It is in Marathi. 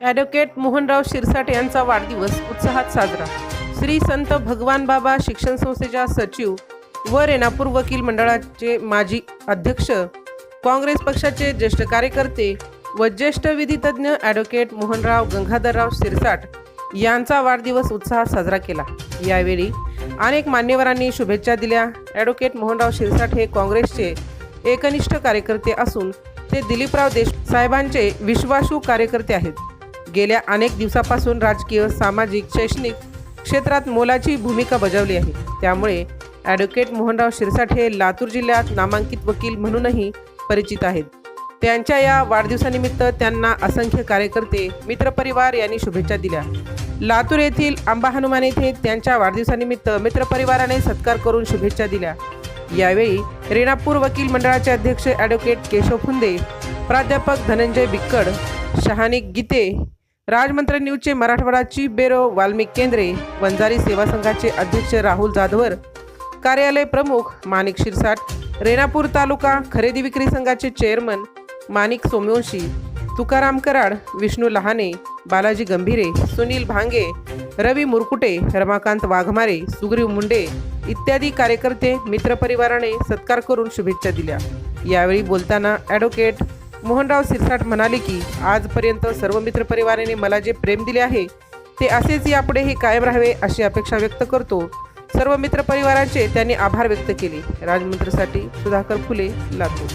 ॲडव्होकेट मोहनराव शिरसाट यांचा वाढदिवस उत्साहात साजरा. श्री संत भगवान बाबा शिक्षण संस्थेच्या सचिव व रेणापूर वकील मंडळाचे माजी अध्यक्ष काँग्रेस पक्षाचे ज्येष्ठ कार्यकर्ते व ज्येष्ठ विधितज्ञ ॲडव्होकेट मोहनराव गंगाधरराव शिरसाट यांचा वाढदिवस उत्साहात साजरा केला. यावेळी. अनेक मान्यवरांनी शुभेच्छा दिल्या. ॲडव्होकेट मोहनराव शिरसाट हे काँग्रेसचे एकनिष्ठ कार्यकर्ते असून ते दिलीपराव देश साहेबांचे विश्वासू कार्यकर्ते आहेत. गेल्या अनेक दिवसापासून राजकीय सामाजिक शैक्षणिक क्षेत्रात मोलाची भूमिका बजावली आहे. त्यामुळे ॲडव्होकेट मोहनराव शिरसाट हे लातूर जिल्ह्यात नामांकित वकील म्हणूनही परिचित आहेत. त्यांच्या या वाढदिवसानिमित्त त्यांना असंख्य कार्यकर्ते मित्रपरिवार यांनी शुभेच्छा दिल्या. लातूर येथील आंबा हनुमान येथे त्यांच्या वाढदिवसानिमित्त मित्रपरिवाराने सत्कार करून शुभेच्छा दिल्या. यावेळी रेणापूर वकील मंडळाचे अध्यक्ष ॲडव्होकेट केशव फुंदे प्राध्यापक धनंजय बिक्कड शहानी गीते राजमंत्र न्यूजचे मराठवाडा चीफ बेरो वाल्मिक केंद्रे वंजारी सेवा संघाचे अध्यक्ष राहुल जाधवर कार्यालय प्रमुख माणिक शिरसाट रेणापूर तालुका खरेदी विक्री संघाचे चेअरमन माणिक सोमवंशी तुकाराम कराड विष्णू लहाने बालाजी गंभीरे सुनील भांगे रवी मुरकुटे रमाकांत वाघमारे सुग्रीव मुंडे इत्यादी कार्यकर्ते मित्रपरिवाराने सत्कार करून शुभेच्छा दिल्या. यावेळी बोलताना ॲडव्होकेट मोहनराव सिरसाट म्हणाले की आजपर्यंत सर्व मित्रपरिवाराने मला जे प्रेम दिले आहे ते असेच यापुढेही कायम राहावे अशी अपेक्षा व्यक्त करतो. सर्व मित्रपरिवारांचे त्यांनी आभार व्यक्त केले. राजमंत्रीसाठी सुधाकर फुले लातूर.